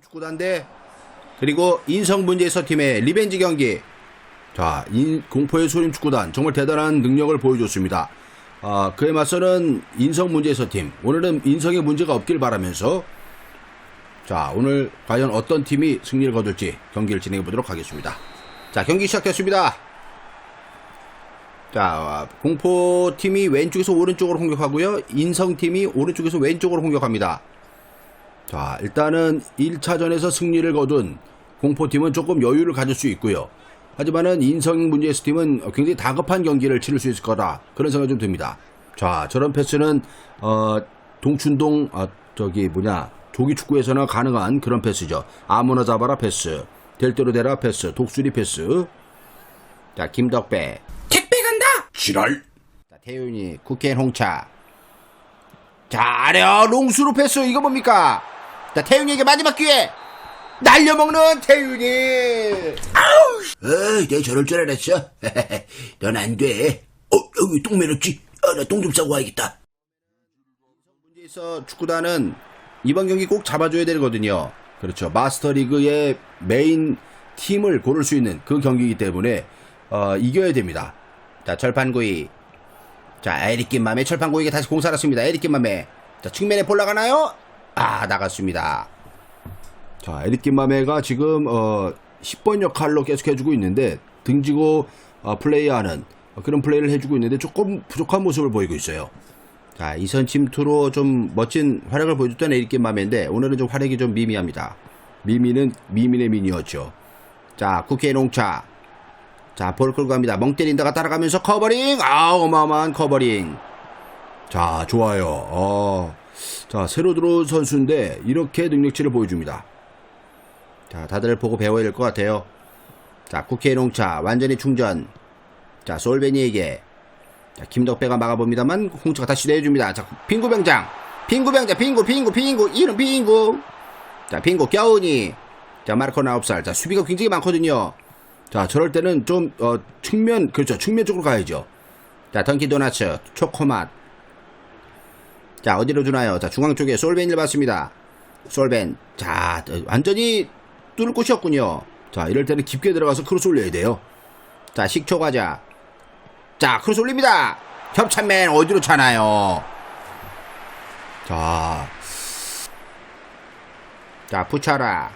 축구단대 그리고 인성 문제에서 팀의 리벤지 경기. 자, 인, 공포의 소림 축구단 정말 대단한 능력을 보여줬습니다. 아, 그에 맞서는 인성 문제에서 팀. 오늘은 인성에 문제가 없길 바라면서 자, 오늘 과연 어떤 팀이 승리를 거둘지 경기를 진행해 보도록 하겠습니다. 자, 경기 시작됐습니다. 자, 공포팀이 왼쪽에서 오른쪽으로 공격하고요. 인성팀이 오른쪽에서 왼쪽으로 공격합니다. 자, 일단은 1차전에서 승리를 거둔 공포팀은 조금 여유를 가질 수 있고요. 하지만은 인성 문제스 팀은 굉장히 다급한 경기를 치를 수 있을 거다. 그런 생각이 좀 듭니다. 자, 저런 패스는, 어, 동춘동, 아, 저기 뭐냐, 조기 축구에서나 가능한 그런 패스죠. 아무나 잡아라 패스. 될 대로 되라 패스. 독수리 패스. 자, 김덕배. 택배 간다! 지랄 자, 태윤이, 국회의원 홍차. 자, 아려, 롱수로 패스, 이거 뭡니까? 자, 태윤이에게 마지막 기회! 날려먹는 태윤이! 어이 내가 저럴 줄 알았어 넌 안 돼 어 여기 똥 매렸지 아, 나똥 좀 싸고 와야겠다 문제에서 축구단은 이번 경기 꼭 잡아줘야 되거든요. 그렇죠. 마스터 리그의 메인 팀을 고를 수 있는 그 경기이기 때문에, 어, 이겨야 됩니다. 자, 철판구이. 자, 에리킴 맘에 철판구이에게 다시 공 살았습니다. 에리킴 맘에. 자, 측면에 볼 나가나요? 아, 나갔습니다. 자, 에릭 김마메가 지금 어 10번 역할로 계속 해주고 있는데 등지고 어, 플레이하는 그런 플레이를 해주고 있는데 조금 부족한 모습을 보이고 있어요. 자, 이선 침투로 좀 멋진 활약을 보여줬던 에릭 김마메인데 오늘은 좀 활약이 좀 미미합니다. 미미는 미민의 민이었죠. 자, 국회 농차. 자, 볼 끌고 갑니다. 멍 때린다가 따라가면서 커버링. 아, 어마어마한 커버링. 자, 좋아요. 어. 자, 새로 들어온 선수인데 이렇게 능력치를 보여줍니다. 자, 다들 보고 배워야 될 것 같아요. 자, 국회 농차 완전히 충전. 자, 솔베니에게. 자, 김덕배가 막아봅니다만 홍차가 다시 내줍니다. 자, 핑구 병장. 핑구 병장, 핑구, 핑구, 핑구, 이름 핑구. 자, 핑구 겨우니. 자, 마르코 나홉살 자, 수비가 굉장히 많거든요. 자, 저럴 때는 좀, 어, 측면, 그렇죠. 측면 쪽으로 가야죠. 자, 던키 도나츠, 초코맛. 자, 어디로 주나요? 자, 중앙 쪽에 솔벤을 받습니다. 솔벤. 자, 어, 완전히 뚫을 곳이 없군요. 자, 이럴 때는 깊게 들어가서 크로스 올려야 돼요. 자, 식초 과자. 자, 크로스 올립니다. 협찬맨 어디로 차나요? 자, 자, 부차라.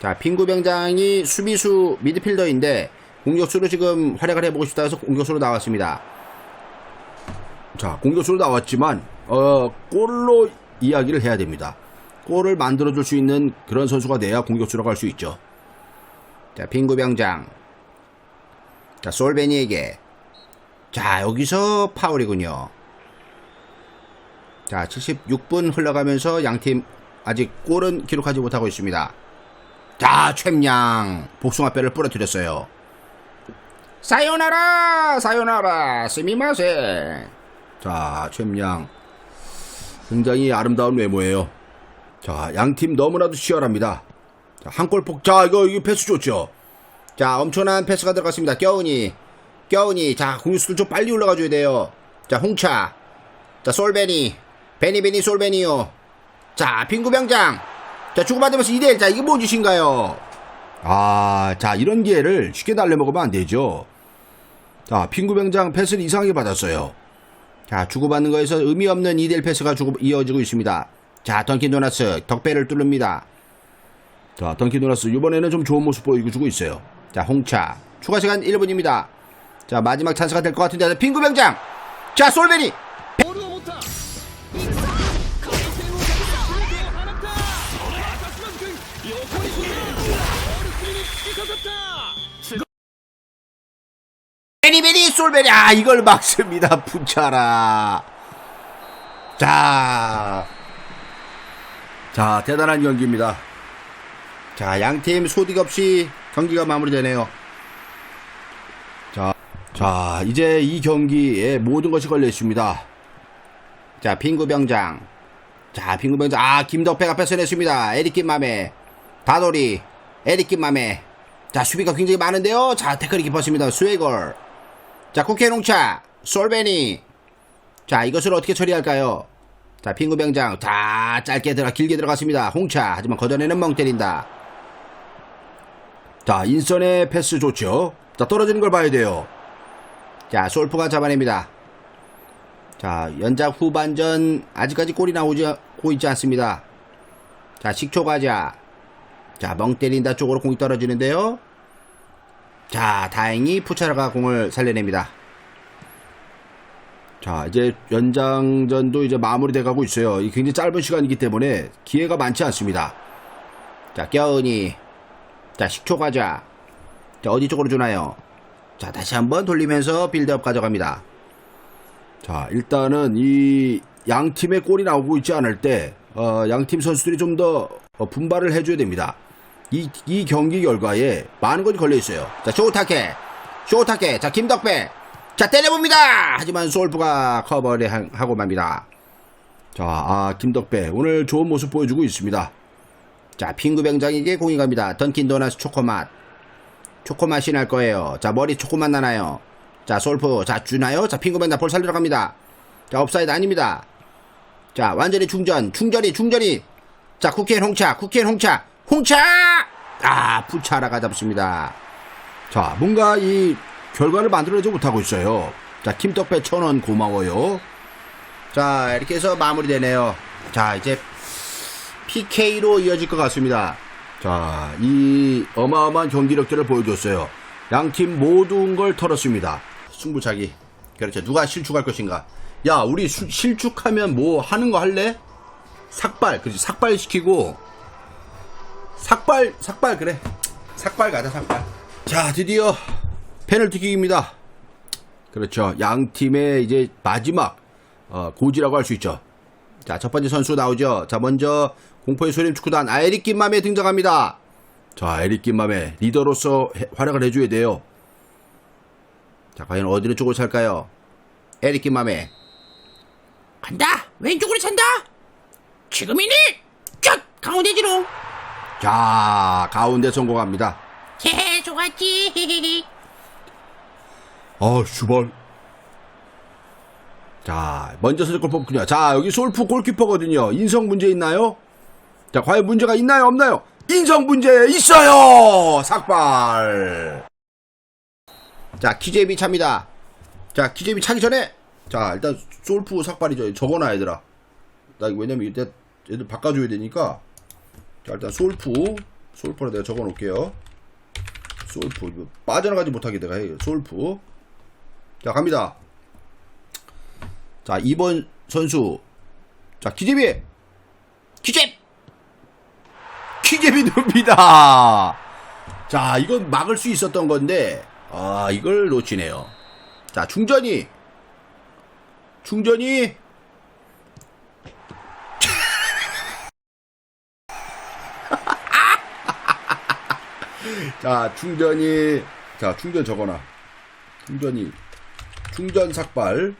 자, 핑구병장이 수비수 미드필더인데 공격수로 지금 활약을 해보고 싶다 해서 공격수로 나왔습니다. 자, 공격수로 나왔지만 어, 골로 이야기를 해야 됩니다. 골을 만들어줄 수 있는 그런 선수가 돼야 공격수라고 할 수 있죠. 자, 빙구병장. 자, 솔베니에게. 자, 여기서 파울이군요. 자, 76분 흘러가면서 양팀 아직 골은 기록하지 못하고 있습니다. 자, 최양 복숭아뼈를 부러뜨렸어요. 사요나라! 사요나라! 스미마세! 자, 최양 굉장히 아름다운 외모예요. 자, 양팀 너무나도 치열합니다. 자, 한골 폭, 자, 이거, 이거 패스 좋죠? 자, 엄청난 패스가 들어갔습니다. 껴우니, 껴우니, 자, 공격수들 좀 빨리 올라가줘야 돼요. 자, 홍차, 자, 솔베니, 베니베니 솔베니요. 자, 빙구병장, 자, 주고받으면서 2대1, 자, 이게 뭔 짓인가요? 아, 자, 이런 기회를 쉽게 날려먹으면 안 되죠. 자, 빙구병장 패스를 이상하게 받았어요. 자, 주고받는 거에서 의미 없는 2대1 패스가 주고, 이어지고 있습니다. 자, 던킨 도나스, 덕배를 뚫습니다. 자, 던킨 도나스, 이번에는 좀 좋은 모습 보여주고 있어요. 자, 홍차. 추가 시간 1분입니다. 자, 마지막 찬스가 될 것 같은데, 빙구 병장! 자, 솔베니! 베니베니 솔베니! 아, 이걸 막습니다. 부차라. 자. 자, 대단한 경기입니다. 자, 양팀 소득 없이 경기가 마무리되네요. 자, 자, 이제 이 경기에 모든 것이 걸려 있습니다. 자, 핑구병장. 자, 핑구병장. 아, 김덕배가 뺏어냈습니다. 에리킴 맘에. 다돌이. 에리킴 맘에. 자, 수비가 굉장히 많은데요. 자, 태클이 깊었습니다. 스웨걸. 자, 국회 농차. 솔베니. 자, 이것을 어떻게 처리할까요? 자, 핑구병장. 자, 짧게 들어가, 길게 들어갔습니다. 홍차. 하지만 걷어내는 멍 때린다. 자, 인선의 패스 좋죠. 자, 떨어지는 걸 봐야 돼요. 자, 솔프가 잡아냅니다. 자, 연작 후반전 아직까지 골이 나오지 고 있지 않습니다. 자, 식초 가자. 자, 멍 때린다 쪽으로 공이 떨어지는데요. 자, 다행히 푸차라가 공을 살려냅니다. 자, 이제 연장전도 이제 마무리돼 가고 있어요. 이 굉장히 짧은 시간이기 때문에 기회가 많지 않습니다. 자, 껴은이. 자, 식초 가자. 자, 어디 쪽으로 주나요? 자, 다시 한번 돌리면서 빌드업 가져갑니다. 자, 일단은 이 양 팀의 골이 나오고 있지 않을 때, 어, 양팀 선수들이 좀 더 분발을 해줘야 됩니다. 이, 이 경기 결과에 많은 것이 걸려 있어요. 자, 쇼타케. 쇼타케. 자, 김덕배. 자, 때려봅니다! 하지만 솔프가 커버를 하- 하고 맙니다. 자, 아, 김덕배. 오늘 좋은 모습 보여주고 있습니다. 자, 핑구병장에게 공이 갑니다. 던킨 도나스 초코맛. 초코맛이 날 거예요. 자, 머리 초코맛 나나요? 자, 솔프. 자, 주나요? 자, 핑구병장 볼 살리러 갑니다. 자, 업사이드 아닙니다. 자, 완전히 충전. 충전이, 충전이. 자, 쿠키앤 홍차. 쿠키앤 홍차. 홍차! 아, 푸차라가 잡습니다. 자, 뭔가 이 결과를 만들어내지 못하고 있어요. 자, 김떡배 천 원 고마워요. 자, 이렇게 해서 마무리되네요. 자, 이제 PK로 이어질 것 같습니다. 자, 이 어마어마한 경기력들을 보여줬어요. 양 팀 모든 걸 털었습니다. 승부차기. 그렇죠. 누가 실축할 것인가. 야, 우리 수- 실축하면 뭐 하는 거 할래? 삭발. 그렇지. 삭발 시키고. 삭발, 삭발, 그래. 삭발 가자, 삭발. 자, 드디어 페널티킥입니다. 그렇죠. 양 팀의 이제 마지막 어, 고지라고 할 수 있죠. 자, 첫 번째 선수 나오죠. 자, 먼저 공포의 소림 축구단 아에릭 김맘에 등장합니다. 자, 에릭 김맘에 리더로서 해- 활약을 해줘야 돼요. 자, 과연 어디로 쪽으로 찰까요? 에릭 김맘에 간다. 왼쪽으로 찬다. 지금이니. cut 가운데지로. 자, 가운데 성공합니다. 해 좋았지. 아, 슈발. 자, 먼저 선제골 뽑군요. 자, 여기 솔프 골키퍼거든요. 인성 문제 있나요? 자, 과연 문제가 있나요? 없나요? 인성 문제 있어요! 삭발! 자, 키제비 찹니다. 자, 키제비 차기 전에, 자, 일단 솔프 삭발이죠. 적어놔, 얘들아. 나 왜냐면 이때 얘들 바꿔줘야 되니까. 자, 일단 솔프. 솔프로 내가 적어 놓을게요. 솔프. 이거 빠져나가지 못하게 내가 해. 솔프. 자, 갑니다. 자, 2번 선수. 자, 기재비! 기재! 기재비 눕니다! 자, 이건 막을 수 있었던 건데, 아, 이걸 놓치네요. 자, 충전이! 충전이! 자, 충전이, 자, 충전 적어놔. 충전이, 충전 삭발.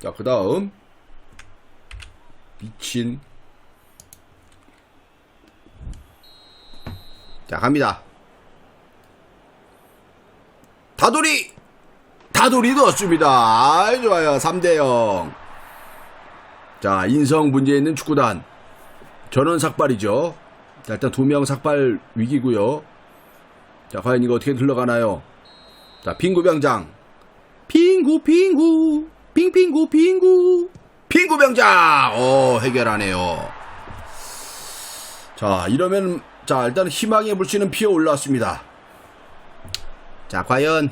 자, 그 다음. 미친. 자, 갑니다. 다돌이! 다돌이 넣었습니다. 아, 좋아요. 3대0. 자, 인성 문제 있는 축구단. 전원 삭발이죠. 자, 일단 두 명 삭발 위기고요 자, 과연 이거 어떻게 흘러가나요? 자, 빙구병장. 빙구, 빙구. 빙빙구, 빙구. 빙구병장! 오, 해결하네요. 자, 이러면, 자, 일단 희망의 불씨는 피어 올라왔습니다. 자, 과연,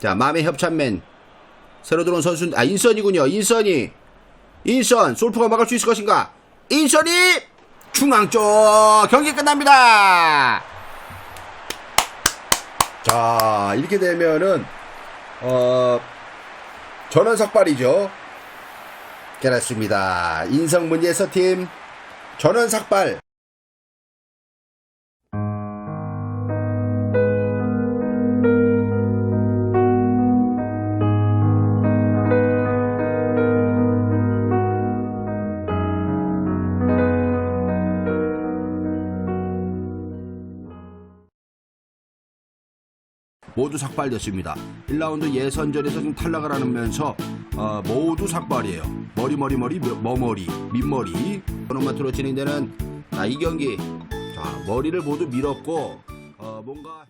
자, 마음의 협찬맨. 새로 들어온 선수, 아, 인선이군요. 인선이. 인선, 솔프가 막을 수 있을 것인가? 인선이! 중앙 쪽! 경기 끝납니다! 자, 이렇게 되면은, 어, 전원 삭발이죠. 그렇습니다. 인성 문제에서 팀 전원 삭발. 모두 삭발됐습니다. 1라운드 예선전에서 좀 탈락을 하면서 어, 모두 삭발이에요. 머리 머리 머리 머머리 민머리 토너먼트로 진행되는 아, 이 경기 자 머리를 모두 밀었고 어, 뭔가